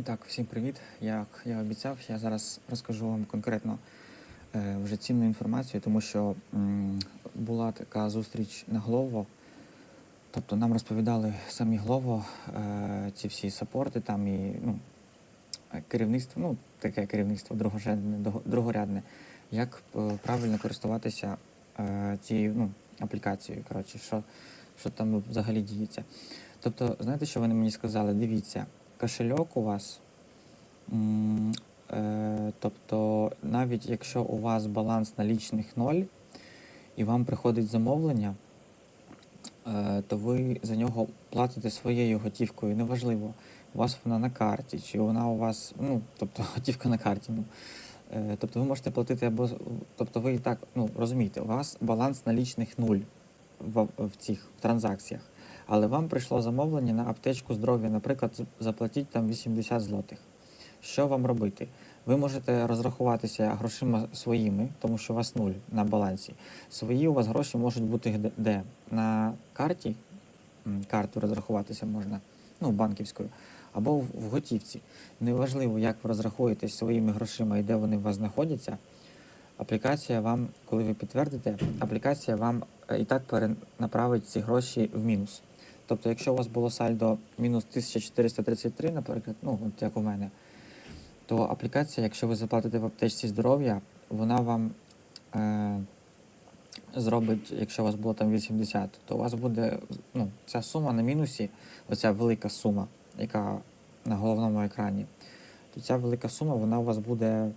І так, всім привіт. Як я обіцяв, я зараз розкажу вам конкретно е, вже цінну інформацію, тому що м, була така зустріч на Глово. Тобто нам розповідали самі Глово, е, ці всі сапорти там і ну, керівництво, ну, таке керівництво другорядне, другорядне, як е, правильно користуватися е, цією ну, аплікацією. Коротше, що, що там взагалі діється. Тобто, знаєте, що вони мені сказали? Дивіться, кошельок у вас. Е, тобто, навіть якщо у вас баланс налічних ноль і вам приходить замовлення, е, то ви за нього платите своєю готівкою. Неважливо, у вас вона на карті, чи вона у вас, ну, тобто готівка на карті. Ну. Е, тобто ви можете платити або тобто ви і так, ну розумієте, у вас баланс налічних нуль в, в цих транзакціях. Але вам прийшло замовлення на аптечку здоров'я, наприклад, заплатіть там 80 злотих. Що вам робити? Ви можете розрахуватися грошима своїми, тому що у вас нуль на балансі. Свої у вас гроші можуть бути де-? На карті, карту розрахуватися можна, ну, банківською, або в, в готівці. Неважливо, як ви розрахуєтесь своїми грошима і де вони у вас знаходяться. Аплікація вам, коли ви підтвердите, аплікація вам е, і так перенаправить ці гроші в мінус. Тобто, якщо у вас було сальдо мінус 1433, наприклад, ну от як у мене, то аплікація, якщо ви заплатите в аптечці здоров'я, вона вам е, зробить, якщо у вас було там 80, то у вас буде ну, ця сума на мінусі, оця велика сума, яка на головному екрані, то ця велика сума, вона у вас буде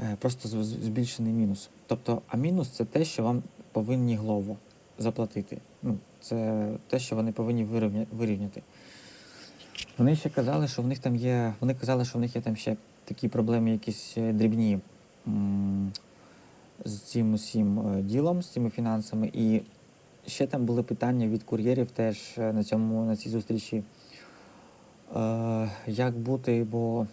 е, просто збільшений мінус. Тобто, а мінус це те, що вам повинні глово заплатити. Ну, це те, що вони повинні вирівняти. Вони ще казали, що в них там є. Вони казали, що в них є там ще такі проблеми, якісь е, дрібні з цим усім е, ділом, з цими фінансами. І ще там були питання від кур'єрів теж е, на цьому на цій зустрічі. Як бути, бо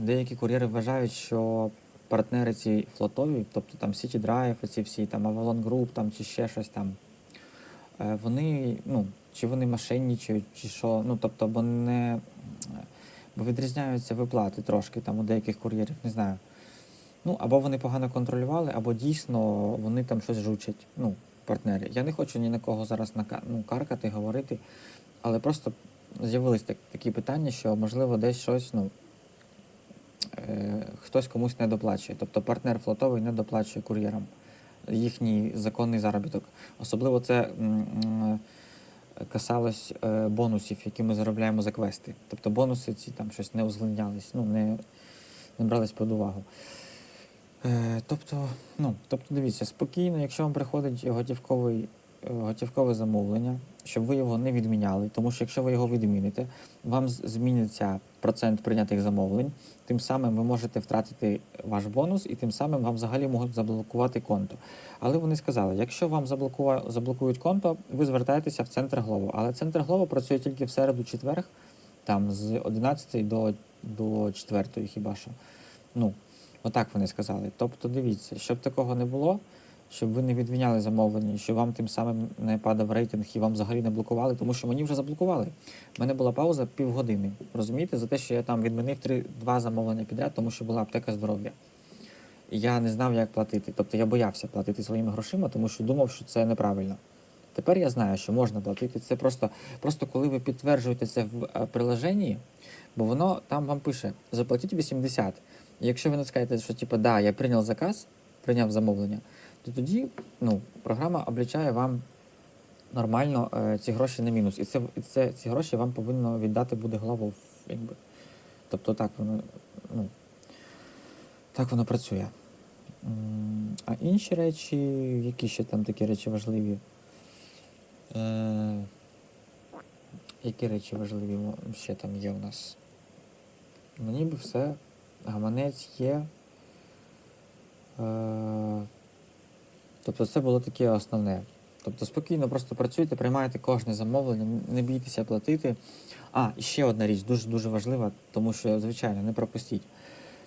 деякі кур'єри вважають, що партнери ці флотові, тобто там City Drive, ці всі там Avalon Group там, чи ще щось там, вони, ну, чи вони мошенничають, чи що, ну, тобто, бо не е, бо відрізняються виплати трошки там у деяких кур'єрів, не знаю. Ну, або вони погано контролювали, або дійсно вони там щось жучать, ну, партнери. Я не хочу ні на кого зараз нака- ну, каркати, говорити, але просто з'явились так, такі питання, що можливо десь щось, ну, е, хтось комусь не доплачує. Тобто партнер флотовий не доплачує кур'єрам їхній законний заробіток. Особливо це касалось е, бонусів, які ми заробляємо за квести. Тобто бонуси ці там щось не узгоднялись, ну, не, не брались під увагу. Е, тобто, ну, тобто, дивіться, спокійно, якщо вам приходить готівковий, е, готівкове замовлення, щоб ви його не відміняли, тому що якщо ви його відміните, вам зміниться процент прийнятих замовлень, тим самим ви можете втратити ваш бонус, і тим самим вам взагалі можуть заблокувати конто. Але вони сказали, якщо вам заблокують конто, ви звертаєтеся в центр Глово. Але центр Глово працює тільки в середу-четверг, там з 11 до, до 4 хіба що. Ну, Отак вони сказали. Тобто, дивіться, щоб такого не було, щоб ви не відміняли замовлення, і щоб вам тим самим не падав рейтинг і вам взагалі не блокували, тому що мені вже заблокували. У мене була пауза півгодини. Розумієте, за те, що я там відмінив три, два замовлення підряд, тому що була аптека здоров'я. Я не знав, як платити. Тобто я боявся платити своїми грошима, тому що думав, що це неправильно. Тепер я знаю, що можна платити. Це просто, просто коли ви підтверджуєте це в е, приложенні, бо воно там вам пише: заплатіть 80. І якщо ви натискаєте, що типу, да, я прийняв заказ, прийняв замовлення, то тоді ну, програма облічає вам нормально е, ці гроші на мінус. І це, і це ці гроші вам повинно віддати буде главу. Якби. Тобто так воно, ну, так воно працює. А інші речі, які ще там такі речі важливі? Е, які речі важливі ще там є у нас? Ну, ніби все. Гаманець є. Е, тобто це було таке основне. Тобто спокійно просто працюйте, приймайте кожне замовлення, не бійтеся платити. А, і ще одна річ, дуже дуже важлива, тому що, звичайно, не пропустіть.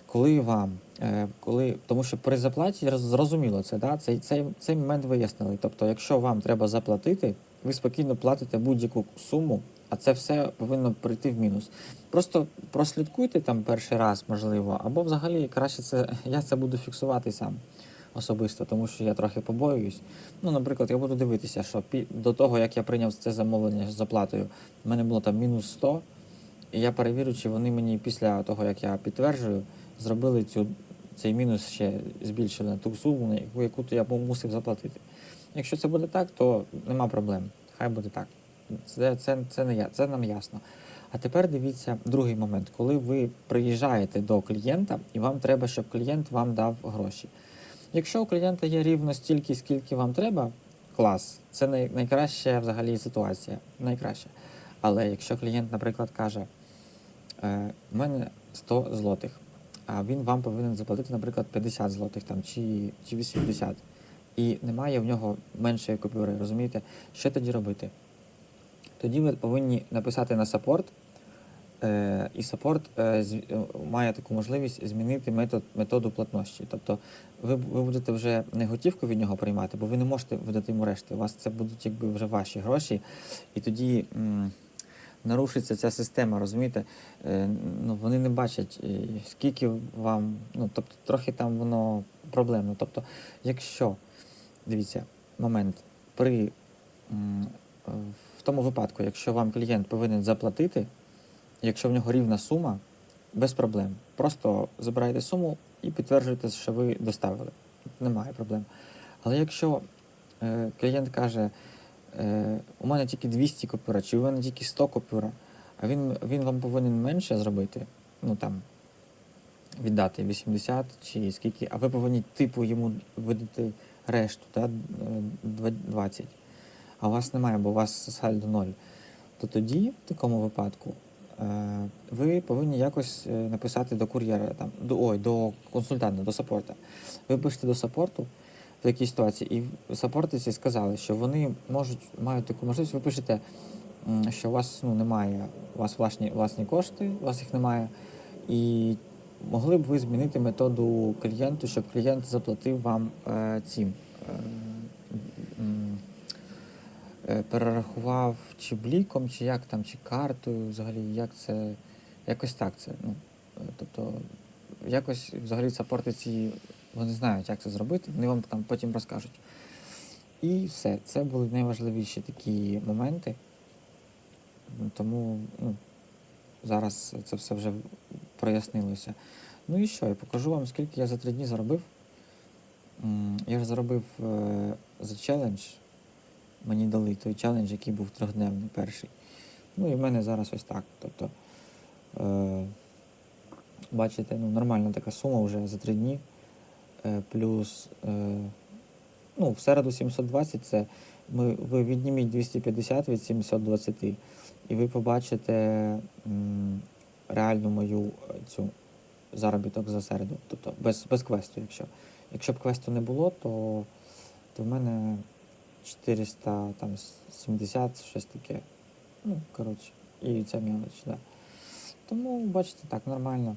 Коли вам, е, коли, тому що при заплаті зрозуміло це, да? цей, цей, цей момент вияснили. Тобто, якщо вам треба заплатити, ви спокійно платите будь-яку суму а це все повинно прийти в мінус. Просто прослідкуйте там перший раз, можливо, або взагалі краще це я це буду фіксувати сам особисто, тому що я трохи побоююсь. Ну, наприклад, я буду дивитися, що пі- до того, як я прийняв це замовлення з оплатою, в мене було там мінус 100, і я перевірю, чи вони мені після того, як я підтверджую, зробили цю, цей мінус ще збільшили на ту суму, на яку, яку я мусив заплатити. Якщо це буде так, то нема проблем. Хай буде так. Це, це, це, не я, це нам ясно. А тепер дивіться другий момент, коли ви приїжджаєте до клієнта і вам треба, щоб клієнт вам дав гроші. Якщо у клієнта є рівно стільки, скільки вам треба, клас, це най, найкраща взагалі ситуація. Найкраща. Але якщо клієнт, наприклад, каже, е, у мене 100 злотих, а він вам повинен заплатити, наприклад, 50 злотих там, чи, чи 80, і немає в нього меншої купюри, розумієте? Що тоді робити? Тоді ви повинні написати на саппорт, е, і саппорт е, е, має таку можливість змінити метод, методу платності. Тобто ви, ви будете вже не готівку від нього приймати, бо ви не можете видати йому решти. У вас це будуть якби вже ваші гроші, і тоді м, нарушиться ця система, розумієте? Е, ну, вони не бачать, е, скільки вам, ну тобто трохи там воно проблемно. Тобто, якщо дивіться, момент при м, е, в тому випадку, якщо вам клієнт повинен заплатити, якщо в нього рівна сума, без проблем. Просто забираєте суму і підтверджуєте, що ви доставили. Немає проблем. Але якщо е, клієнт каже, е, у мене тільки 200 купюра, чи у мене тільки 100 купюра, а він, він вам повинен менше зробити, ну там віддати 80 чи скільки, а ви повинні типу йому видати решту, да, е, 20. А у вас немає, бо у вас сальдо 0. То тоді, в такому випадку, е, ви повинні якось е, написати до кур'єра, там, до, ой, до консультанта, до саппорта. Ви пишете до саппорту в такій ситуації, і саппортиці сказали, що вони можуть, мають таку можливість, ви пишете, що у вас ну, немає, у вас власні, власні кошти, у вас їх немає, і могли б ви змінити методу клієнту, щоб клієнт заплатив вам е. Е, е, перерахував чи бліком, чи як там, чи картою, взагалі, як це. Якось так це. Ну, е, тобто, якось взагалі саппортиці, вони знають, як це зробити, вони вам там потім розкажуть. І все, це були найважливіші такі моменти. Тому ну, зараз це все вже прояснилося. Ну і що, я покажу вам, скільки я за три дні заробив. Я ж заробив е, за челендж. Мені дали той челендж, який був трьохдневний перший. Ну і в мене зараз ось так. Тобто, е, бачите, ну, нормальна така сума вже за три дні. Е, плюс, е, ну, в середу 720 це ми, ви відніміть 250 від 720, і ви побачите м, реальну мою е, цю заробіток за середу. Тобто без, без квесту, якщо. Якщо б квесту не було, то, то в мене 470, щось таке. Ну, коротше, і ця мелоч, да. Тому, бачите, так, нормально.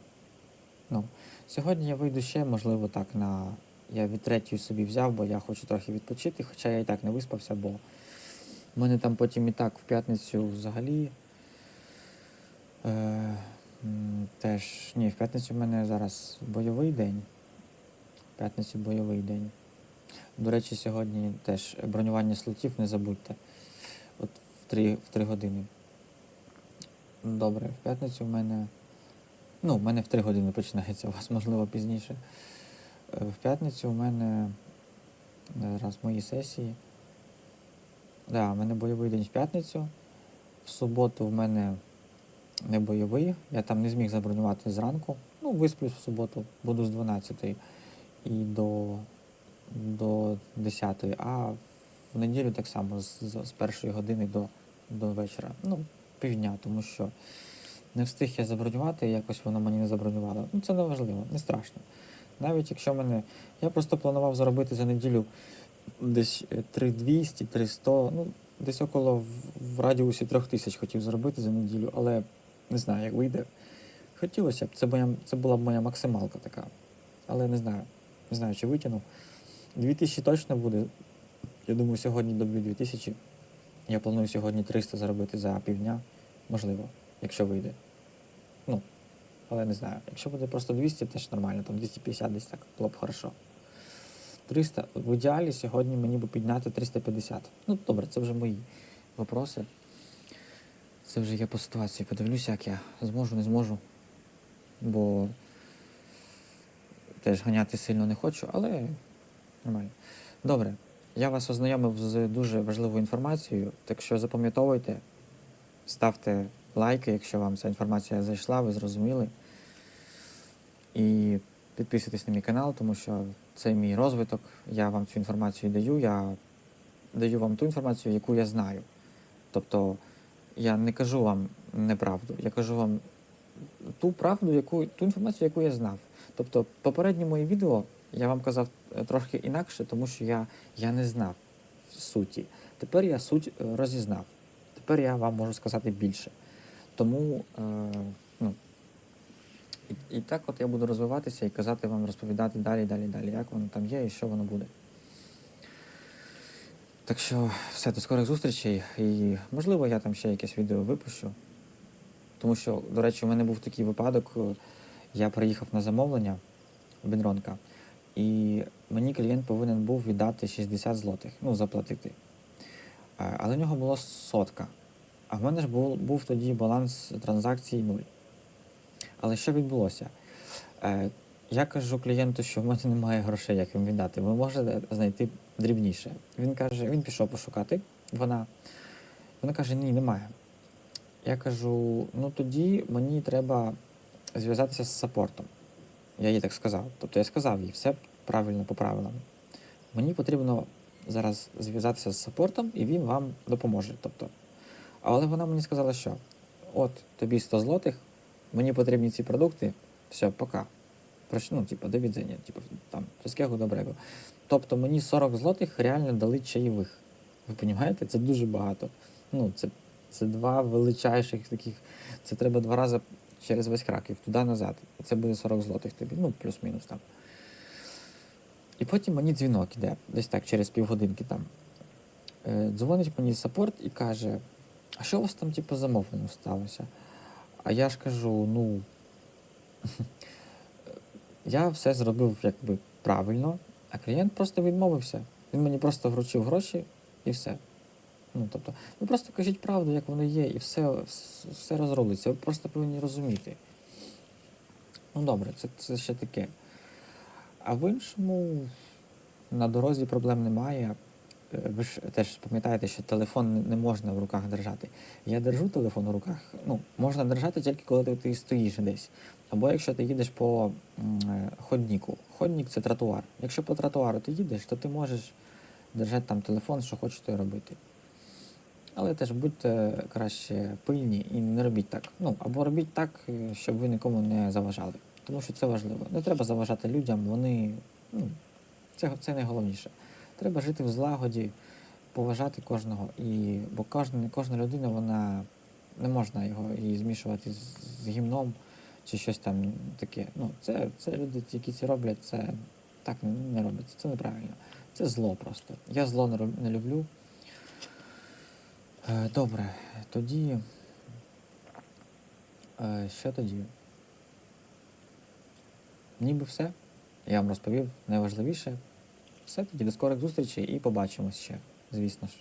Ну, сьогодні я вийду ще, можливо, так на. Я від третьої собі взяв, бо я хочу трохи відпочити, хоча я і так не виспався, бо в мене там потім і так в п'ятницю взагалі. Е, теж, ні, в п'ятницю в мене зараз бойовий день. В п'ятницю бойовий день. До речі, сьогодні теж бронювання слотів не забудьте. От в 3, в 3 години. Добре, в п'ятницю в мене. Ну, в мене в 3 години починається, у вас можливо пізніше. Е, В п'ятницю у мене зараз мої сесії. Да, у мене бойовий день в п'ятницю. В суботу в мене не бойовий. Я там не зміг забронювати зранку. Ну, висплюсь в суботу, буду з 12 і до, до 10, а в неділю так само з, з, першої години до, до вечора. Ну, півдня, тому що не встиг я забронювати, якось воно мені не забронювало. Ну, це не важливо, не страшно. Навіть якщо мене. Я просто планував заробити за неділю десь е, 3200, 300, ну, десь около в, в радіусі 3000 хотів заробити за неділю, але не знаю, як вийде. Хотілося б, це, моя, це була б моя максималка така. Але не знаю. Не знаю, чи витягну. 2000 точно буде. Я думаю, сьогодні доб'ю 2000. Я планую сьогодні 300 заробити за півдня. можливо, якщо вийде. Ну, але не знаю. Якщо буде просто 200, теж нормально, там 250 десь так було б хорошо. 300. В ідеалі сьогодні мені би підняти 350. Ну, добре, це вже мої вопроси. Це вже я по ситуації подивлюся, як я зможу, не зможу. Бо теж ганяти сильно не хочу, але нормально. Добре, я вас ознайомив з дуже важливою інформацією, так що запам'ятовуйте, ставте лайки, якщо вам ця інформація зайшла, ви зрозуміли. І підписуйтесь на мій канал, тому що це мій розвиток. Я вам цю інформацію даю. Я даю вам ту інформацію, яку я знаю. Тобто я не кажу вам неправду, я кажу вам ту правду, яку, ту інформацію, яку я знав. Тобто, попередні мої відео я вам казав трошки інакше, тому що я, я не знав суті. Тепер я суть е, розізнав. Тепер я вам можу сказати більше. Тому е, ну, і, і так от я буду розвиватися і казати вам, розповідати далі, далі, далі, як воно там є і що воно буде. Так що все, до скорих зустрічей. І можливо я там ще якесь відео випущу. Тому що, до речі, у мене був такий випадок. е, Я приїхав на замовлення Бенронка, і мені клієнт повинен був віддати 60 злотих, ну, заплатити. Е, Але в нього було сотка. А в мене ж був, був тоді баланс транзакцій нуль. Але що відбулося? Е, Я кажу клієнту, що в мене немає грошей, як їм віддати. Ви можете знайти дрібніше. Він каже, він пішов пошукати. Вона, вона каже, ні, немає. Я кажу: ну тоді мені треба зв'язатися з саппортом. Я їй так сказав. Тобто я сказав їй все правильно по правилам. Мені потрібно зараз зв'язатися з саппортом, і він вам допоможе. Тобто. Але вона мені сказала, що от тобі 100 злотих, мені потрібні ці продукти, все, пока. Ну, типу, до відзення, типу, там, wszystkiego доброго. Тобто мені 40 злотих реально дали чаєвих. Ви розумієте? Це дуже багато. Ну, це, це два величайших таких. Це треба два рази через весь Краків, туди-назад. І це буде 40 злотих тобі, ну, плюс-мінус там. І потім мені дзвінок іде, десь так, через півгодинки там. Е, дзвонить мені саппорт і каже: а що у вас там, типу, замовлення сталося? А я ж кажу, ну. Я все зробив якби правильно, а клієнт просто відмовився. Він мені просто вручив гроші і все. Ну, тобто, ви просто кажіть правду, як воно є, і все, вс- все розрулиться. Ви просто повинні розуміти. Ну добре, це, це ще таке. А в іншому на дорозі проблем немає. Е, Ви ж теж пам'ятаєте, що телефон не- можна в руках держати. Я держу телефон в руках. Ну, можна держати тільки коли ти, ти стоїш десь. Або якщо ти їдеш по е, ходніку. Ходнік це тротуар. Якщо по тротуару ти їдеш, то ти можеш держати там телефон, що хочеш й робити. Але теж будьте краще пильні і не робіть так. Ну, або робіть так, е, щоб ви нікому не заважали. Тому що це важливо. Не треба заважати людям, вони. Ну, це, це найголовніше. Треба жити в злагоді, поважати кожного. І, бо кожна, кожна людина, вона не можна його її змішувати з, з гімном чи щось там таке. Ну, це, це люди, які це роблять, це так не робиться. Це неправильно. Це зло просто. Я зло не, роб- не люблю. Е, Добре, тоді. Е, Що тоді? Ніби все. Я вам розповів найважливіше. Все тоді до скорих зустрічей і побачимось ще, звісно ж.